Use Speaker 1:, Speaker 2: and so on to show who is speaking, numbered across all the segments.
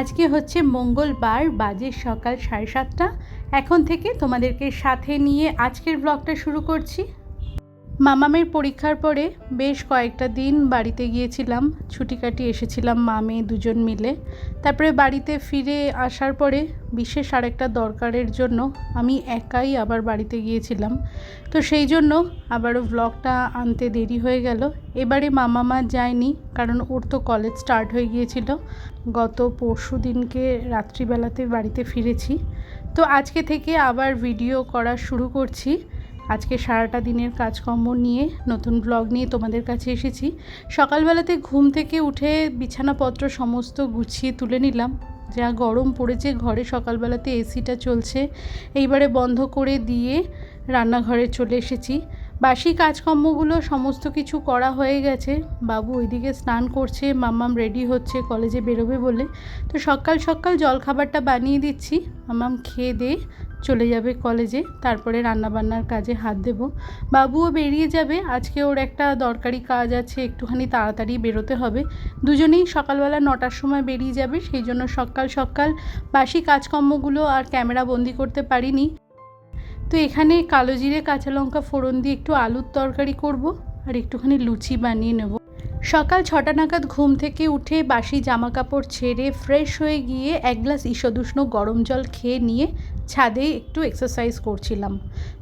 Speaker 1: আজকে হচ্ছে মঙ্গলবার, বাজে সকাল সাড়ে সাতটা। এখন থেকে তোমাদেরকে সাথে নিয়ে আজকের ব্লগটা শুরু করছি। মামামের পরীক্ষার পরে বেশ কয়েকটা দিন বাড়িতে গিয়েছিলাম, ছুটি কাটিয়ে এসেছিলাম মামে দুজন মিলে। তারপরে বাড়িতে ফিরে আসার পরে বিশেষ আরেকটা দরকারের জন্য আমি একাই আবার বাড়িতে গিয়েছিলাম। তো সেই জন্য আবারও ব্লগটা আনতে দেরি হয়ে গেল। এবারে মামা মা যায়নি, কারণ ওর তো কলেজ স্টার্ট হয়ে গিয়েছিল। গত পরশু দিনকে রাত্রিবেলাতে বাড়িতে ফিরেছি। তো আজকে থেকে আবার ভিডিও করা শুরু করছি। আজকে সারাটা দিনের কাজকর্ম নিয়ে নতুন ব্লগ নিয়ে তোমাদের কাছে এসেছি। সকালবেলাতে ঘুম থেকে উঠে বিছানাপত্র সমস্ত গুছিয়ে তুলে নিলাম। যা গরম পড়েছে, ঘরে সকালবেলাতে এসিটা চলছে। এইবারে বন্ধ করে দিয়ে রান্নাঘরে চলে এসেছি। বাসি কাজকর্মগুলো সমস্ত কিছু করা হয়ে গেছে। বাবু ওইদিকে স্নান করছে, মাম্মাম রেডি হচ্ছে, কলেজে বেরোবে বলে। তো সকাল সকাল জলখাবারটা বানিয়ে দিচ্ছি। মাম্মাম খেয়ে দিয়ে চলে যাবে কলেজে, তারপরে রান্নাবান্নার কাজে হাত দেব। বাবুও বেরিয়ে যাবে, আজকে ওর একটা দরকারি কাজ আছে, একটুখানি তাড়াতাড়ি বেরোতে হবে। দুজনেই সকালবেলা নটার সময় বেরিয়ে যাবে, সেই জন্য সকাল সকাল বাসি কাজকর্মগুলো আর ক্যামেরা বন্দি করতে পারিনি। তো এখানে কালো জিরে, কাঁচা লঙ্কা ফোড়ন দিয়ে একটু আলুর তরকারি করব আর একটুখানি লুচি বানিয়ে নেব। সকাল ছটা নাগাদ ঘুম থেকে উঠে বাসি জামা কাপড় ছেড়ে ফ্রেশ হয়ে গিয়ে এক গ্লাস ঈষদুষ্ণ গরম জল খেয়ে নিয়ে ছাদে একটু এক্সারসাইজ করছিলাম।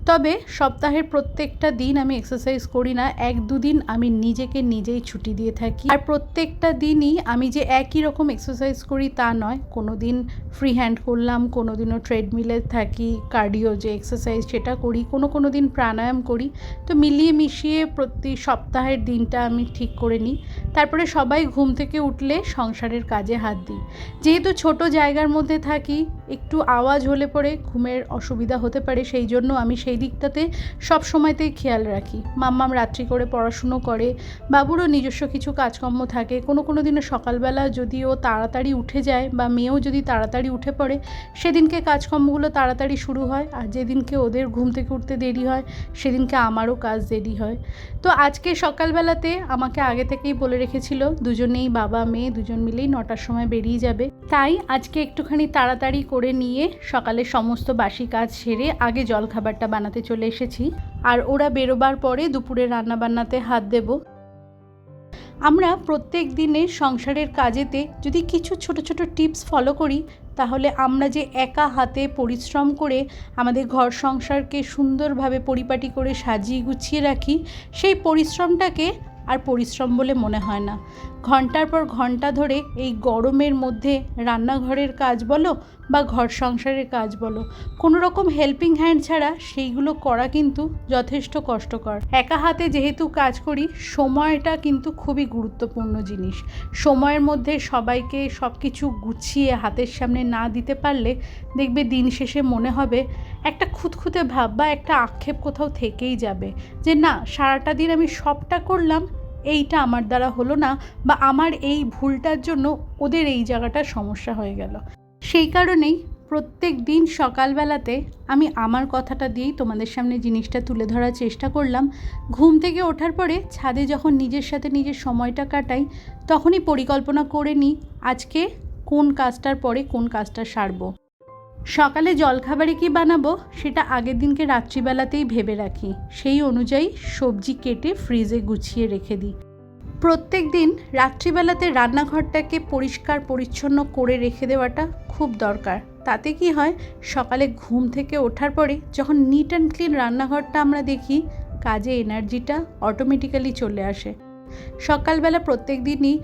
Speaker 1: তবে সপ্তাহের প্রত্যেকটা দিন আমি এক্সারসাইজ করি না, এক দুদিন আমি নিজেকে নিজেই ছুটি দিয়ে থাকি। আর প্রত্যেকটা দিনই আমি যে একই রকম এক্সারসাইজ করি তা নয় কোনো দিন ফ্রি হ্যান্ড করলাম কোনো দিনও ট্রেডমিলে থাকি কার্ডিও যে এক্সারসাইজ সেটা করি, কোনো কোনো দিন প্রাণায়াম করি। তো মিলিয়ে মিশিয়ে প্রতি সপ্তাহের দিনটা আমি ঠিক করে নিই। তারপরে সবাই ঘুম থেকে উঠলে সংসারের কাজে হাত দিই। যেহেতু ছোট জায়গার মধ্যে থাকি, একটু আওয়াজ হলে পরে ঘুমের অসুবিধা হতে পারে, সেই জন্য আমি সেই দিকটাতে সব সময়তেই খেয়াল রাখি। মাম্মাম রাত্রি করে পড়াশুনো করে, বাবুরও নিজস্ব কিছু কাজকর্ম থাকে। কোনো কোনো দিনে সকালবেলা যদি ও তাড়াতাড়ি উঠে যায় বা মেয়েও যদি তাড়াতাড়ি উঠে পড়ে, সেদিনকে কাজকর্মগুলো তাড়াতাড়ি শুরু হয় আর যেদিনকে ওদের ঘুম থেকে উঠতে দেরি হয়, সেদিনকে আমারও কাজ দেরি হয়। তো আজকে সকালবেলাতে আমাকে আগে থেকেই বলে রেখেছিল, দুজনেই বাবা, মেয়ে, দুজন মিলেই নটার সময় বেরিয়ে যাবে। তাই আজকে একটুখানি তাড়াতাড়ি করে নিয়ে সকালে সমস্ত বাসি কাজ সেরে আগে জলখাবারটা বানাতে চলে এসেছি। আর ওরা বেরোবার পরে দুপুরে রান্নাবান্নাতে হাত দেব। আমরা প্রত্যেক দিনের সংসারের কাজেতে যদি কিছু ছোট ছোট টিপস ফলো করি, তাহলে আমরা যে একা হাতে পরিশ্রম করে আমাদের ঘর সংসারকে সুন্দরভাবে পরিপাটি করে সাজিয়ে গুছিয়ে রাখি, সেই পরিশ্রমটাকে আর পরিশ্রম বলে মনে হয় না। ঘণ্টার পর ঘণ্টা ধরে এই গরমের মধ্যে রান্নাঘরের কাজ বলো বা ঘর সংসারের কাজ বলো, কোনো রকম হেল্পিং হ্যান্ড ছাড়া সেইগুলো করা কিন্তু যথেষ্ট কষ্টকর। একা হাতে যেহেতু কাজ করি, সময়টা কিন্তু খুবই গুরুত্বপূর্ণ জিনিস। সময়ের মধ্যে সবাইকে সব কিছু গুছিয়ে হাতের সামনে না দিতে পারলে দেখবে দিন শেষে মনে হবে একটা খুঁতখুঁতে ভাব বা একটা আক্ষেপ কোথাও থেকেই যাবে যে, না, সারাটা দিন আমি সবটা করলাম, এইটা আমার দ্বারা হলো না বা আমার এই ভুলটার জন্য ওদের এই জায়গাটা সমস্যা হয়ে গেল। সেই কারণেই প্রত্যেক দিন সকালবেলাতে আমি আমার কথাটা দিয়েই তোমাদের সামনে জিনিসটা তুলে ধরার চেষ্টা করলাম। ঘুম থেকে ওঠার পরে ছাদে যখন নিজের সাথে নিজের সময়টা কাটাই, তখনই পরিকল্পনা করে নিই আজকে কোন কাজটার পরে কোন কাজটা সারবো। সকালে জলখাবারে কি বানাবো সেটা আগের দিনকে রাত্রিবেলাতেই ভেবে রাখি। সেই অনুযায়ী সবজি কেটে ফ্রিজে গুছিয়ে রেখে দিই। প্রত্যেক দিন রাত্রিবেলাতে রান্নাঘরটাকে পরিষ্কার পরিচ্ছন্ন করে রেখে দেওয়াটা খুব দরকার। তাতে কি হয়, সকালে ঘুম থেকে ওঠার পরে যখন নিট অ্যান্ড ক্লিন রান্নাঘরটা আমরা দেখি, কাজে এনার্জিটা অটোমেটিক্যালি চলে আসে। সকালবেলা প্রত্যেক দিনই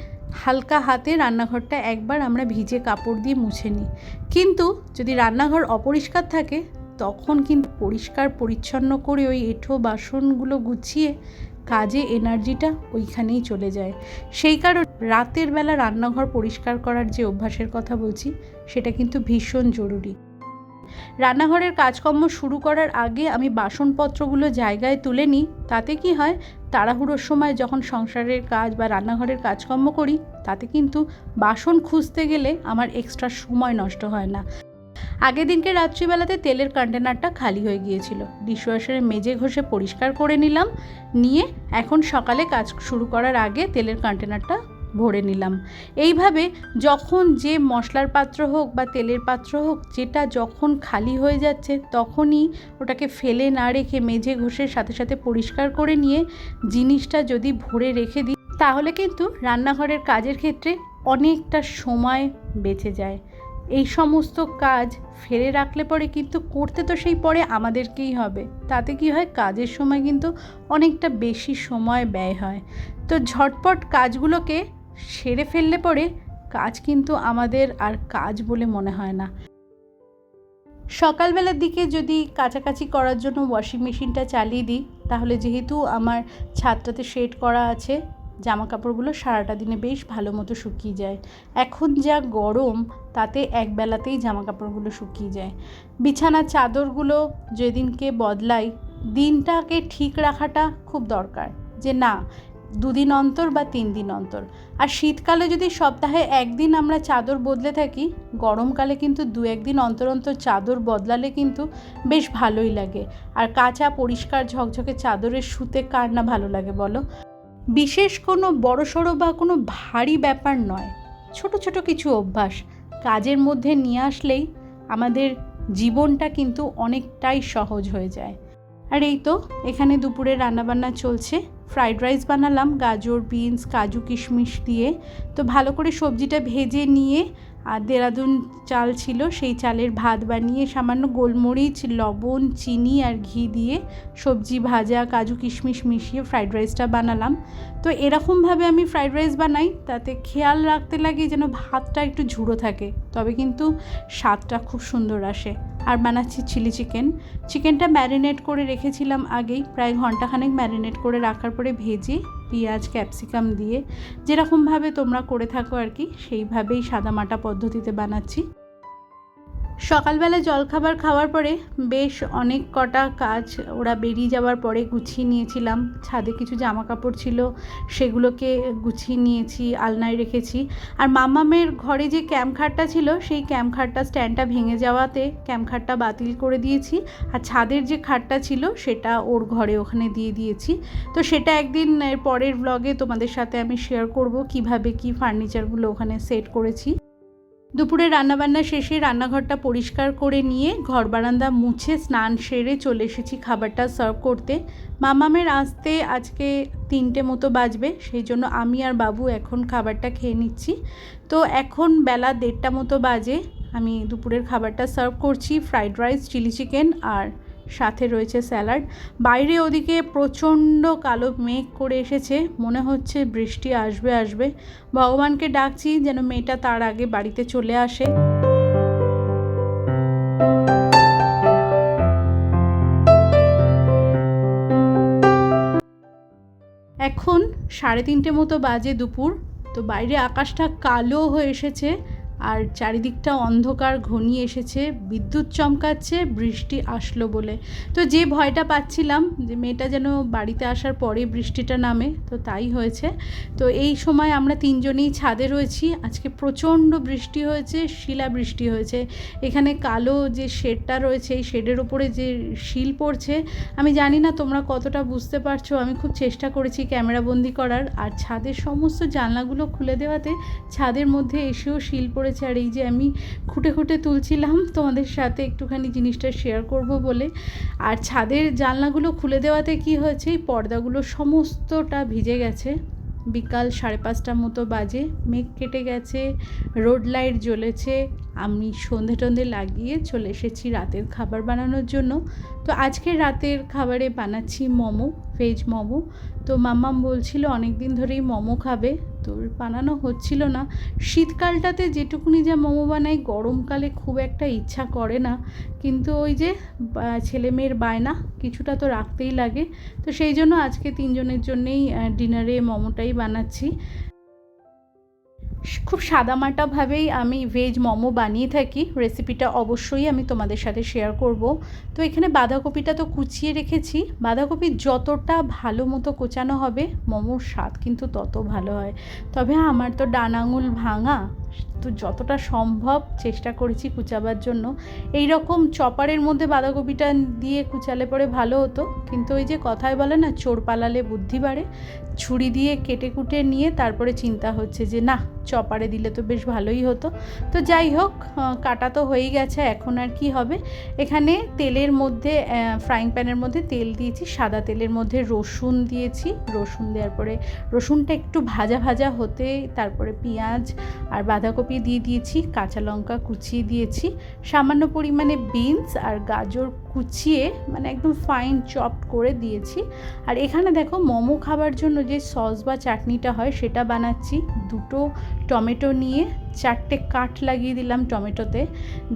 Speaker 1: হালকা হাতে রান্নাঘরটা একবার আমরা ভিজে কাপড় দিয়ে মুছে নিই। কিন্তু যদি রান্নাঘর অপরিষ্কার থাকে, তখন কিন্তু পরিষ্কার পরিচ্ছন্ন করে ওই এঁঠো বাসনগুলো গুছিয়ে কাজে এনার্জিটা ওইখানেই চলে যায়। সেই কারণে রাতের বেলা রান্নাঘর পরিষ্কার করার যে অভ্যাসের কথা বলছি, সেটা কিন্তু ভীষণ জরুরি। রান্নাঘরের কাজকর্ম শুরু করার আগে আমি বাসনপত্রগুলো জায়গায় তুলে নিই। তাতে কি হয়, তাড়াহুড়োর সময় যখন সংসারের কাজ বা রান্নাঘরের কাজকর্ম করি, তাতে কিন্তু বাসন খুঁজতে গেলে আমার এক্সট্রা সময় নষ্ট হয় না। আগের দিনকে রাত্রিবেলাতে তেলের কন্টেনারটা খালি হয়ে গিয়েছিল। ডিশওয়াশারে মেজে ঘষে পরিষ্কার করে নিলাম, নিয়ে এখন সকালে কাজ শুরু করার আগে তেলের কন্টেনারটা ভরে নিলাম। এইভাবে যখন যে মশলার পাত্র হোক বা তেলের পাত্র হোক, যেটা যখন খালি হয়ে যাচ্ছে, তখনই ওটাকে ফেলে না রেখে মেঝে ঘষের সাথে সাথে পরিষ্কার করে নিয়ে জিনিসটা যদি ভরে রেখে দিই, তাহলে কিন্তু রান্নাঘরের কাজের ক্ষেত্রে অনেকটা সময় বেঁচে যায়। এই সমস্ত কাজ ফেলে রাখলে পরে কিন্তু করতে তো সেই পরে আমাদেরকেই হবে। তাতে কি হয়? কাজের সময় কিন্তু অনেকটা বেশি সময় ব্যয় হয়। তো ঝটপট কাজগুলোকে সেরে ফেললে পরে কাজ কিন্তু আমাদের আর কাজ বলে মনে হয় না। সকালবেলার দিকে যদি কাছাকাছি করার জন্য ওয়াশিং মেশিনটা চালিয়ে দিই, তাহলে যেহেতু আমার ছাদটাতে শেড করা আছে জামা কাপড়গুলো সারাটা দিনে বেশ ভালো মতো শুকিয়ে যায়। এখন যা গরম তাতে এক বেলাতেই জামা কাপড়গুলো শুকিয়ে যায়। বিছানার চাদরগুলো যেদিনকে বদলাই, দিনটাকে ঠিক রাখাটা খুব দরকার যে না, দুদিন অন্তর বা তিন দিন অন্তর। আর শীতকালে যদি সপ্তাহে একদিন আমরা চাদর বদলে থাকি, গরমকালে কিন্তু দু একদিন অন্তর অন্তর চাদর বদলালে কিন্তু বেশ ভালোই লাগে। আর কাঁচা পরিষ্কার ঝকঝকে চাদরের শুতে কার না ভালো লাগে বলো? বিশেষ কোনো বড়সড় বা কোনো ভারী ব্যাপার নয়। ছোট ছোট কিছু অভ্যাস। কাজের মধ্যে নিয়ে আসলেই আমাদের জীবনটা কিন্তু অনেকটাই সহজ হয়ে যায়। আর এই তো, এখানে দুপুরে রান্নাবান্না চলছে। ফ্রাইড রাইস বানালাম, গাজর, বিনস, কাজু, কিশমিশ দিয়ে। তো ভালো করে সবজিটা ভেজে নিয়ে আর দেরাদুন চাল ছিল, সেই চালের ভাত বানিয়ে সামান্য গোলমরিচ, লবণ, চিনি আর ঘি দিয়ে সবজি, ভাজা, কাজু, কিশমিশ মিশিয়ে ফ্রাইড রাইসটা বানালাম। তো এরকমভাবে আমি ফ্রাইড রাইস বানাই, তাতে খেয়াল রাখতে লাগে যেন ভাতটা একটু ঝুড়ো থাকে, তবে কিন্তু স্বাদটা খুব সুন্দর আসে। আর বানাচ্ছি চিলি চিকেন। চিকেনটা ম্যারিনেট করে রেখেছিলাম আগেই, প্রায় ঘন্টাখানেক ম্যারিনেট করে রাখার পরে ভেজে পেঁয়াজ, ক্যাপসিকাম দিয়ে যেরকমভাবে তোমরা করে থাকো আর কি, সেইভাবেই সাদামাটা পদ্ধতিতে বানাচ্ছি। সকালবেলা জলখাবার খাওয়ার পরে বেশ অনেক কটা কাজ ওরা বেরিয়ে যাওয়ার পরে গুছিয়ে নিয়েছিলাম। ছাদে কিছু জামা কাপড় ছিল, সেগুলোকে গুছিয়ে নিয়েছি, আলনায় রেখেছি। আর মামামের ঘরে যে ক্যাম্পখাটটা ছিল, সেই ক্যাম্পখাটটা স্ট্যান্ডটা ভেঙে যাওয়াতে ক্যাম্পখাটটা বাতিল করে দিয়েছি। আর ছাদের যে খাটটা ছিল, সেটা ওর ঘরে ওখানে দিয়ে দিয়েছি। তো সেটা একদিন পরের ব্লগে তোমাদের সাথে আমি শেয়ার করব, কীভাবে কি ফার্নিচারগুলো ওখানে সেট করেছি। দুপুরে রান্নাবান্না শেষে রান্নাঘরটা পরিষ্কার করে নিয়ে ঘর বারান্দা মুছে স্নান সেরে চলে এসেছি খাবারটা সার্ভ করতে। মামামের আসতে আজকে তিনটে মতো বাজবে, সেই জন্য আমি আর বাবু এখন খাবারটা খেয়ে নিচ্ছি। তো এখন বেলা দেড়টা মতো বাজে, আমি দুপুরের খাবারটা সার্ভ করছি, ফ্রাইড রাইস, চিলি চিকেন আর সাথে রয়েছে স্যালাড। বাইরে ওদিকে প্রচণ্ড কালো মেঘ করে এসেছে। মনে হচ্ছে বৃষ্টি আসবে আসবে। ভগবানকে ডাকছি যেন মেয়েটা তার আগে বাড়িতে চলে আসে। এখন সাড়ে তিনটে মতো বাজে দুপুর। তো বাইরে আকাশটা কালো হয়ে এসেছে। আর চারিদিকটা অন্ধকার ঘনিয়ে এসেছে, বিদ্যুৎ চমকাচ্ছে, বৃষ্টি আসলো বলে। তো যে ভয়টা পাচ্ছিলাম যে মেয়েটা যেন বাড়িতে আসার পরে বৃষ্টিটা নামে, তো তাই হয়েছে। তো এই সময় আমরা তিনজনেই ছাদে রয়েছি। আজকে প্রচণ্ড বৃষ্টি হয়েছে শিলা বৃষ্টি হয়েছে। এখানে কালো যে শেডটা রয়েছে, এই শেডের উপরে যে শিল পড়ছে, আমি জানি না তোমরা কতটা বুঝতে পারছ, আমি খুব চেষ্টা করেছি ক্যামেরাবন্দি করার। আর ছাদের সমস্ত জানলাগুলো খুলে দেওয়াতে ছাদের মধ্যে এসেও শিল পড়ে পড়েছে আর এই যে আমি খুঁটে খুঁটে তুলছিলাম তোমাদের সাথে একটুখানি জিনিসটা শেয়ার করব বলে। আর ছাদের জানলাগুলো খুলে দেওয়াতে কি হয়েছে? এই পর্দাগুলো সমস্তটা ভিজে গেছে। বিকাল সাড়ে পাঁচটার মতো বাজে, মেঘ কেটে গেছে, রোড লাইট জ্বলেছে। আমি সন্ধে টন্ধে লাগিয়ে চলে এসেছি রাতের খাবার বানানোর জন্য। তো আজকে রাতের খাবারে বানাচ্ছি মোমো ভেজ মোমো। তো মাম্মাম বলছিল অনেক দিন ধরেই মোমো খাবে। তো বানানো হচ্ছিল না। শীতকালটাতে যেটুকুনি যা মোমো বানাই, গরমকালে খুব একটা ইচ্ছা করে না। কিন্তু ওই যে ছেলে মেয়ের বায়না কিছুটা তো রাখতেই লাগে। তো সেই জন্য আজকে তিনজনের জন্যেই ডিনারে মোমোটাই বানাচ্ছি। খুব সাদামাটাভাবেই আমি ভেজ মোমো বানিয়ে থাকি। রেসিপিটা অবশ্যই আমি তোমাদের সাথে শেয়ার করব। তো এখানে বাঁধাকপিটা তো কুচিয়ে রেখেছি। বাঁধাকপি যতটা ভালো মতো কোচানো হবে, মোমোর স্বাদ কিন্তু তত ভালো হয়। তবে আমার তো ডান আঙুল ভাঙা তো যতটা সম্ভব চেষ্টা করেছি কুচাবার জন্য। এই রকম চপারের মধ্যে বাঁধাকপিটা দিয়ে কুচালে পরে ভালো হতো। কিন্তু ওই যে কথায় বলে না, চোর পালালে বুদ্ধি বাড়ে। ছুরি দিয়ে কেটে কুটে নিয়ে তারপরে চিন্তা হচ্ছে যে না চপারে দিলে তো বেশ ভালোই হতো। তো যাই হোক কাটা তো হয়েই গেছে, এখন আর কি হবে? এখানে তেলের মধ্যে ফ্রাইং প্যানের মধ্যে তেল দিয়েছি, সাদা তেলের মধ্যে রসুন দিয়েছি। রসুন দেওয়ার পরে, রসুনটা একটু ভাজা ভাজা হতে, তারপরে পেঁয়াজ আর বাঁধাকপি দিয়ে দিয়েছি কাঁচা লঙ্কা কুচিয়ে দিয়েছি সামান্য পরিমাণে বিনস আর গাজর কুচিয়ে মানে একদম ফাইন চপ করে দিয়েছি। আর এখানে দেখো মোমো খাবার জন্য যে সস বা চাটনিটা হয় সেটা বানাচ্ছি। দুটো টমেটো নিয়ে চারটে কাঠ লাগিয়ে দিলাম টমেটোতে।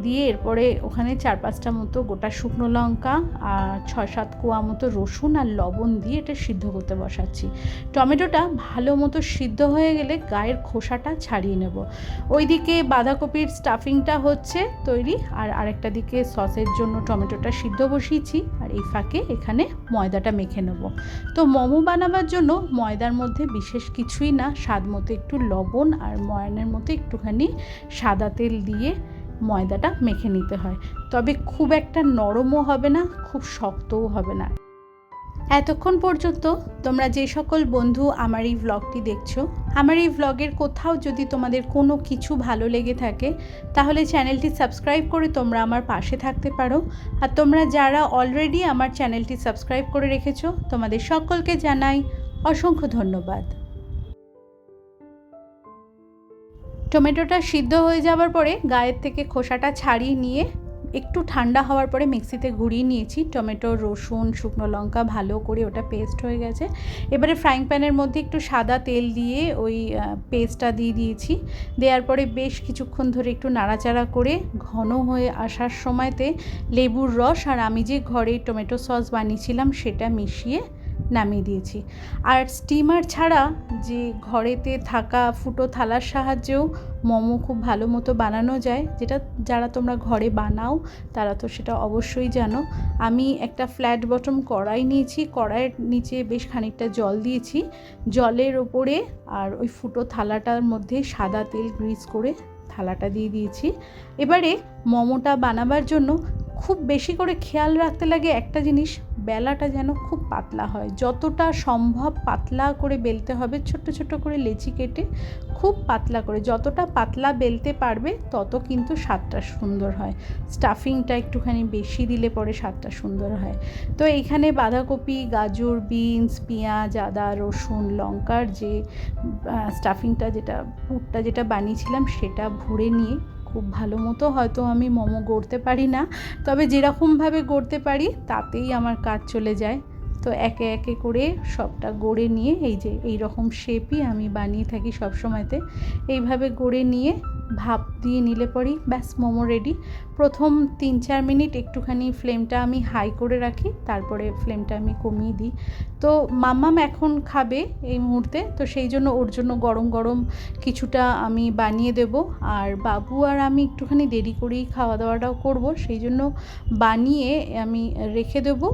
Speaker 1: দিয়ে এরপরে ওখানে চার পাঁচটা মতো গোটা শুকনো লঙ্কা আর ছয় সাত কোয়া মতো রসুন আর লবণ দিয়ে এটা সিদ্ধ করতে বসাচ্ছি। টমেটোটা ভালো মতো সিদ্ধ হয়ে গেলে গায়ের খোসাটা ছাড়িয়ে নেব। ওইদিকে বাঁধাকপির স্টাফিংটা হচ্ছে তৈরি। আর আরেকটা দিকে সসের জন্য টমেটোটা সিদ্ধ বসিয়েছি আর এই ফাঁকে এখানে ময়দাটা মেখে নেব। তো মোমো বানাবার জন্য ময়দার মধ্যে বিশেষ কিছুই না, স্বাদ মতো একটু লবণ আর ময়নের মতো একটুখানি সাদা তেল দিয়ে ময়দাটা মেখে নিতে হয়। তবে খুব একটা নরমও হবে না, খুব শক্তও হবে না। এতক্ষণ পর্যন্ত তোমরা যে সকল বন্ধু আমার এই ভ্লগটি দেখছ, আমার এই ভ্লগের কোথাও যদি তোমাদের কোনো কিছু ভালো লেগে থাকে, তাহলে চ্যানেলটি সাবস্ক্রাইব করে তোমরা আমার পাশে থাকতে পারো। আর তোমরা যারা অলরেডি আমার চ্যানেলটি সাবস্ক্রাইব করে রেখেছো, তোমাদের সকলকে জানাই অসংখ্য ধন্যবাদ। টমেটোটা সিদ্ধ হয়ে যাওয়ার পরে গায়ের থেকে খোসাটা ছাড়িয়ে নিয়ে একটু ঠান্ডা হওয়ার পরে মিক্সিতে ঘুরিয়ে নিয়েছি। টমেটো, রসুন, শুকনো লঙ্কা ভালো করে ওটা পেস্ট হয়ে গেছে। এবারে ফ্রাইং প্যানের মধ্যে একটু সাদা তেল দিয়ে ওই পেস্টটা দিয়ে দিয়েছি। দেওয়ার পরে বেশ কিছুক্ষণ ধরে একটু নাড়াচাড়া করে ঘন হয়ে আসার সময়তে লেবুর রস আর আমি যে ঘরে টমেটো সস বানিয়েছিলাম সেটা মিশিয়ে নামিয়ে দিয়েছি। আর স্টিমার ছাড়া যে ঘরেতে থাকা ফুটো থালার সাহায্যেও মোমো খুব ভালো মতো বানানো যায়, যেটা যারা তোমরা ঘরে বানাও, তারা তো সেটা অবশ্যই জানো। আমি একটা ফ্ল্যাট বটম কড়াই নিয়েছি, কড়াইয়ের নিচে বেশ খানিকটা জল দিয়েছি। জলের ওপরে আর ওই ফুটো থালাটার মধ্যে সাদা তেল গ্রিজ করে থালাটা দিয়ে দিয়েছি। এবারে মোমোটা বানাবার জন্য খুব বেশি করে খেয়াল রাখতে লাগে একটা জিনিস, বেলাটা যেন খুব পাতলা হয়। যতটা সম্ভব পাতলা করে বেলতে হবে, ছোট্ট ছোট্ট করে লেচি কেটে খুব পাতলা করে, যতটা পাতলা বেলতে পারবে তত কিন্তু স্বাদটা সুন্দর হয়। স্টাফিংটা একটুখানি বেশি দিলে পরে স্বাদটা সুন্দর হয়। তো এইখানে বাঁধাকপি, গাজর, বিনস, পেঁয়াজ, আদা, রসুন, লঙ্কার যে স্টাফিংটা যেটা, পুরটা যেটা বানিয়েছিলাম সেটা ভরে নিয়ে খুব ভালো মতো হয়তো আমি মোমো গড়তে পারি না। তবে যেরকমভাবে গড়তে পারি, তাতেই আমার কাজ চলে যায়। তো একে একে করে সবটা গড়ে নিয়ে, এই যে এই রকম শেপই আমি বানিয়ে থাকি সব সময়তে এইভাবে গড়ে নিয়ে ভাপ দিয়ে নিলে পরেই ব্যাস মোমো রেডি প্রথম তিন চার মিনিট একটুখানি ফ্লেমটা আমি হাই করে রাখি, তারপরে ফ্লেমটা আমি কমিয়ে দিই। তো মাম্মাম এখন খাবে এই মুহূর্তে, তো সেই জন্য ওর জন্য গরম গরম কিছুটা আমি বানিয়ে দেব। আর বাবু আর আমি একটুখানি দেরি করেই খাওয়া দাওয়াটাও করব, সেই জন্য বানিয়ে আমি রেখে দেবো।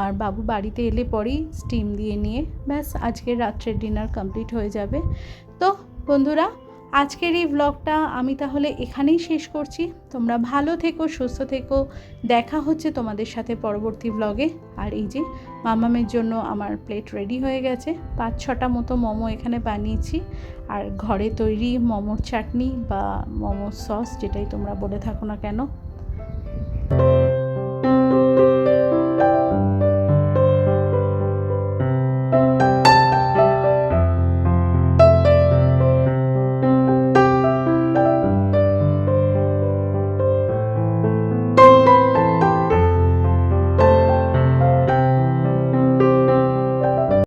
Speaker 1: আর বাবু বাড়িতে এলে পরেই স্টিম দিয়ে নিয়ে ব্যাস আজকের রাত্রের ডিনার কমপ্লিট হয়ে যাবে। তো বন্ধুরা আজকের এই ব্লগটা আমি তাহলে এখানেই শেষ করছি। তোমরা ভালো থেকো, সুস্থ থেকো। দেখা হচ্ছে তোমাদের সাথে পরবর্তী ব্লগে আর এই যে, মামামের জন্য আমার প্লেট রেডি হয়ে গেছে। পাঁচ ছটা মতো মোমো এখানে বানিয়েছি। আর ঘরে তৈরি মোমোর চাটনি বা মোমোর সস যেটাই তোমরা বলে থাকো না কেন